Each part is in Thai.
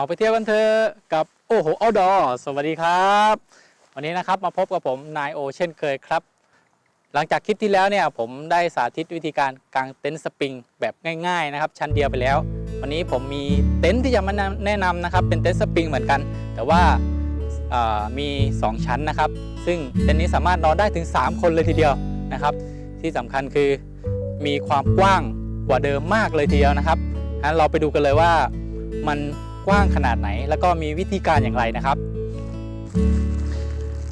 ออกไปเที่ยวกันเถอะกับโอ้โหเอาดอสวัสดีครับ วันนี้นะครับมาพบกับผมนายโอเช่นเคยครับ หลังจากคลิปที่แล้วเนี่ยผมได้สาธิตวิธีการกางเต็นท์สปริงแบบง่าย ๆ นะครับ ชั้นเดียวไปแล้ว วันนี้ผมมีเต็นท์ที่จะมาแนะนำนะครับ เป็นเต็นท์สปริงเหมือนกัน แต่ว่าเอ่อมี 2 ชั้นนะครับ ซึ่งเต็นท์นี้สามารถนอนได้ถึง 3 คนเลยทีเดียวนะครับ ที่สำคัญคือมีความกว้างกว่าเดิมมากเลยทีเดียวนะครับงั้นเราไปดูกันเลยว่ามัน กว้างขนาดไหน แล้วก็มีวิธีการอย่างไรนะครับ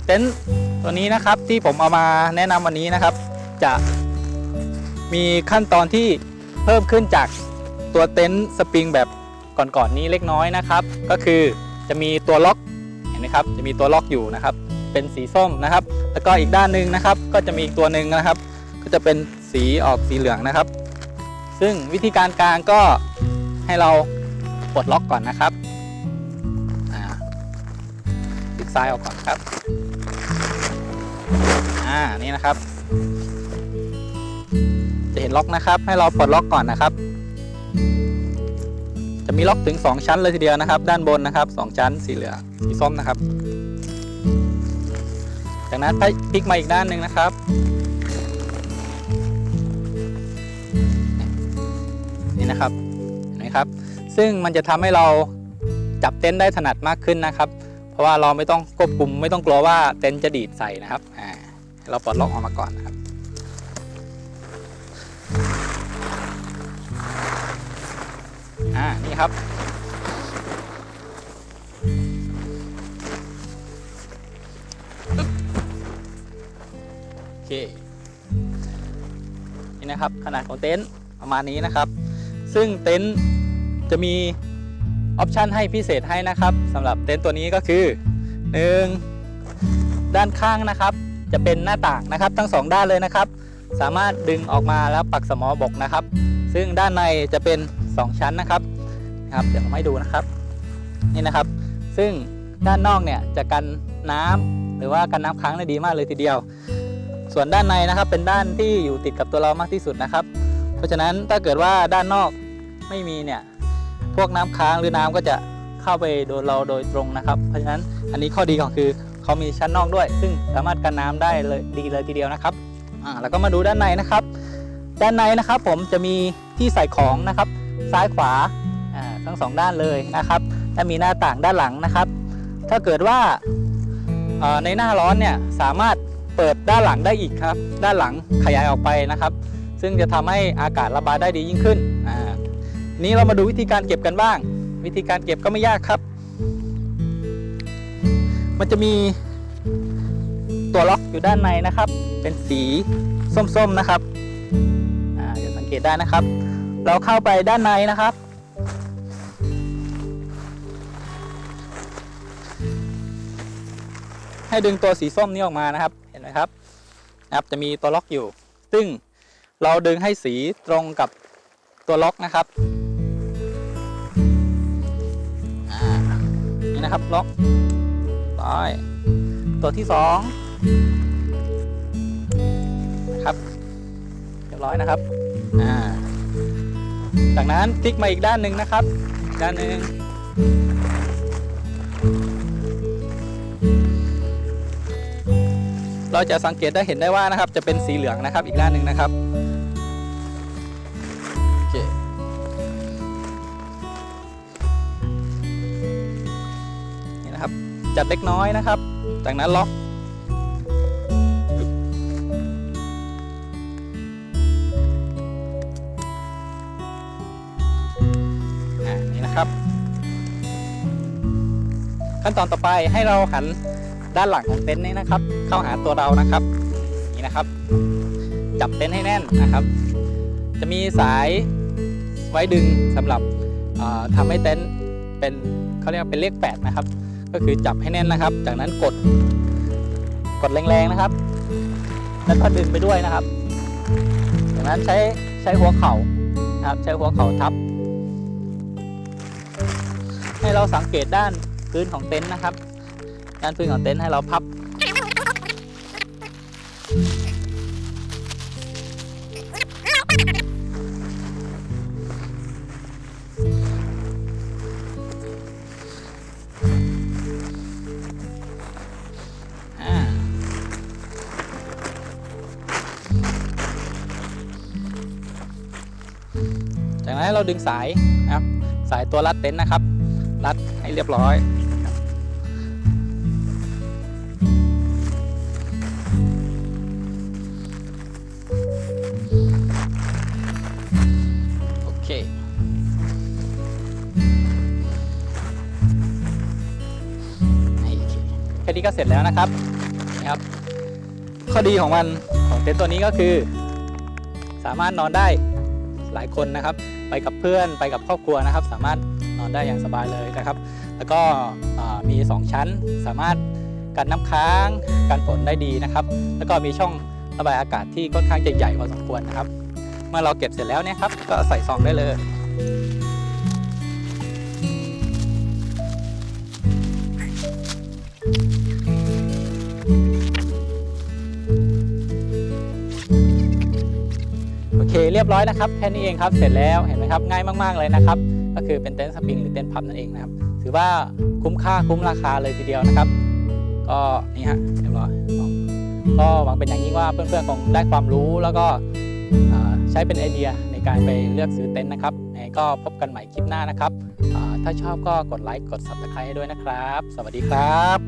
เต็นท์ตัวนี้นะครับที่ผมเอามาแนะนำวันนี้นะครับ จะมีขั้นตอนที่เพิ่มขึ้นจากตัวเต็นท์สปริงแบบก่อนๆนี้เล็กน้อยนะครับ ก็คือจะมีตัวล็อกเห็นไหมครับ จะมีตัวล็อกอยู่นะครับ เป็นสีส้มนะครับ แล้วก็อีกด้านหนึ่งนะครับ ก็จะมีอีกตัวหนึ่งนะครับ ก็จะเป็นสีออกสีเหลืองนะครับ ซึ่งวิธีการกางก็ให้เรา ปลดล็อกก่อนนะครับอ่าคลิกซ้ายออกก่อนครับ อ่า นี่นะครับ จะเห็นล็อกนะครับ ให้เราปลดล็อกก่อนนะครับ จะมีล็อกถึง 2 ชั้นเลยทีเดียวนะครับ ด้านบนนะครับ 2 ชั้นสีเหลืองสีส้มนะครับ จากนั้นพลิกมาอีกด้านหนึ่งนะครับนี่นะครับเห็นไหมครับ ซึ่งมันจะทำให้เราจับเต็นท์ได้ถนัดมากขึ้นนะครับ เพราะว่าเราไม่ต้องควบคุมไม่ต้องกลัวว่าเต็นท์จะดีดใส่นะครับเราปลดล็อกออกมาก่อนนะครับอ่านี่ครับ โอเค นี่นะครับขนาดของเต็นท์ประมาณนี้นะครับ ซึ่งเต็นท์ จะมีออปชันให้พิเศษให้นะครับสำหรับเต็นท์ตัวนี้ก็คือ 1. ด้านข้างนะครับ จะเป็นหน้าต่างนะครับ ทั้งสองด้านเลยนะครับ สามารถดึงออกมาแล้วปักสมอบกนะครับ ซึ่งด้านในจะเป็น 2 ชั้นนะครับนะครับเดี๋ยวผมให้ดูนะครับนี่นะครับ ซึ่งด้านนอกเนี่ยจะกันน้ำหรือว่ากันน้ำค้างได้ดีมากเลยทีเดียว ส่วนด้านในนะครับเป็นด้านที่อยู่ติดกับตัวเรามากที่สุดนะครับ เพราะฉะนั้นถ้าเกิดว่าด้านนอกไม่มีเนี่ย พวกน้ำค้างหรือน้ำก็จะเข้าไปโดนเราโดยตรงนะครับ เพราะฉะนั้นอันนี้ข้อดีของคือเขามีชั้นนอกด้วย ซึ่งสามารถกันน้ำได้เลยดีเลยทีเดียวนะครับอ่าแล้วก็มาดูด้านในนะครับ ด้านในนะครับผมจะมีที่ใส่ของนะครับ ซ้ายขวาอ่าทั้งสองด้านเลยนะครับและมีหน้าต่างด้านหลังนะครับ ถ้าเกิดว่าในหน้าร้อนเนี่ยสามารถเปิดด้านหลังได้อีกครับ ด้านหลังขยายออกไปนะครับ ซึ่งจะทำให้อากาศระบายได้ดียิ่งขึ้นอ่า นี้เรามาดูวิธีการเก็บกันบ้าง วิธีการเก็บก็ไม่ยากครับ มันจะมีตัวล็อกอยู่ด้านในนะครับ เป็นสีส้มๆนะครับอ่าเดี๋ยวสังเกตได้นะครับ เราเข้าไปด้านในนะครับ ให้ดึงตัวสีส้มนี้ออกมานะครับ เห็นไหมครับนะครับ จะมีตัวล็อกอยู่ ซึ่งเราดึงให้สีตรงกับตัวล็อกนะครับ นี่นะครับล็อกต่อยตัวที่สองนะครับเรียบร้อยนะครับอ่าจากนั้นพลิกมาอีกด้านหนึ่งนะครับ ด้านหนึ่งเราจะสังเกตได้เห็นได้ว่านะครับ จะเป็นสีเหลืองนะครับอีกด้านหนึ่งนะครับ นะครับ จัดเล็กน้อยนะครับ จากนั้นล็อกอ่านี่นะครับ ขั้นตอนต่อไปให้เราหันด้านหลังของเต็นท์นี้นะครับ เข้าหาตัวเรานะครับ นี่นะครับ จับเต็นท์ให้แน่นนะครับ จะมีสายไว้ดึงสำหรับเอ่อทำให้เต็นท์เป็นเขาเรียกว่าเป็นเลขแปดนะครับ ก็คือจับให้แน่นนะครับ จากนั้นกด กดแรงๆนะครับ แล้วก็ดึงไปด้วยนะครับ จากนั้นใช้ใช้หัวเข่านะครับ ใช้หัวเข่าทับ ให้เราสังเกตด้านพื้นของเต็นท์นะครับ ด้านพื้นของเต็นท์ให้เราพับ จากนั้นเราดึงสายนะครับ สายตัวรัดเต็นท์นะครับ รัดให้เรียบร้อยโอเคนี่โอเค แค่นี้ก็เสร็จแล้วนะครับนะครับ ข้อดีของมันของเต็นท์ตัวนี้ก็คือ สามารถนอนได้หลายคนนะครับ ไปกับเพื่อนไปกับครอบครัวนะครับ สามารถนอนได้อย่างสบายเลยนะครับ แล้วก็มี 2 ชั้นสามารถกันน้ำค้างกันฝนได้ดีนะครับ แล้วก็มีช่องระบายอากาศที่ค่อนข้างจะใหญ่พอสมควรนะครับ เมื่อเราเก็บเสร็จแล้วเนี่ยครับก็ใส่ซองได้เลย ยบร้อยนะครับแค่นี้เองครับเสร็จแล้วเห็นไหมครับง่ายมากๆเลยนะครับ ก็คือเป็นเต็นท์สปริงหรือเต็นท์พับนั่นเองนะครับถือว่าคุ้มค่าคุ้มราคาเลยทีเดียวนะครับ ก็นี่ฮะเรียบร้อยก็หวังเป็นอย่างยิ่งว่าเพื่อนๆคงได้ความรู้แล้วก็ใช้เป็นไอเดียในการไปเลือกซื้อเต็นท์นะครับก็พบกันใหม่คลิปหน้านะครับ ถ้าชอบก็กดไลค์กด subscribe ด้วยนะครับ สวัสดีครับ